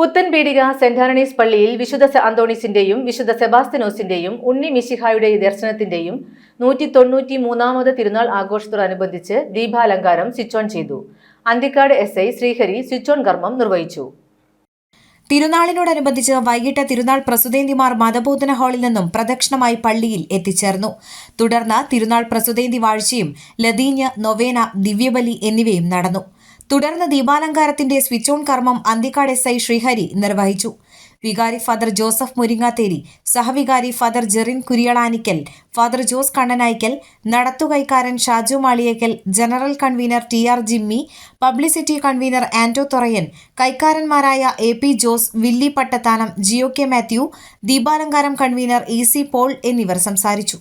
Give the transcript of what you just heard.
Puthenpeedika saint Antony's പള്ളിയിൽ വിശുദ്ധ അന്തോണീസിന്റെയും വിശുദ്ധ സെബാസ്തിനോസിന്റെയും ഉണ്ണി മിശിഹായുടെ ദർശനത്തിന്റെയും നൂറ്റി തൊണ്ണൂറ്റി മൂന്നാമത് തിരുനാൾ ആഘോഷത്തോടനുബന്ധിച്ച് ദീപാലങ്കാരം സ്വിച്ച് ഓൺ ചെയ്തു. Anthikad S I Sreehari switch on കർമ്മം നിർവഹിച്ചു. തിരുനാളിനോടനുബന്ധിച്ച് വൈകിട്ട് തിരുനാൾ പ്രസുതേന്തിമാർ മതബോധന ഹാളിൽ നിന്നും പ്രദക്ഷിണമായി പള്ളിയിൽ എത്തിച്ചേർന്നു. തുടർന്ന് തിരുനാൾ പ്രസുതേന്തി വാഴ്ചയും ലതീഞ്ഞ് നൊവേന ദിവ്യബലി എന്നിവയും നടന്നു. തുടർന്ന് ദീപാലങ്കാരത്തിന്റെ സ്വിച്ച് ഓൺ കർമ്മം അന്തിക്കാട് എസ് ഐ ശ്രീഹരി നിർവഹിച്ചു. വികാരി ഫാദർ ജോസഫ് മുരിങ്ങാത്തേരി സഹവികാരി father Jerin കുരിയളാനിക്കൽ father Jose Kannanaikkal നടത്തുകൈക്കാരൻ Shaju Maliyekkal general convener T R Jimmy publicity convener Anto Thorayan കൈക്കാരന്മാരായ A P Jose Willy Pattathanam Jio K Mathew ദീപാലങ്കാരം convener E C Paul എന്നിവർ സംസാരിച്ചു.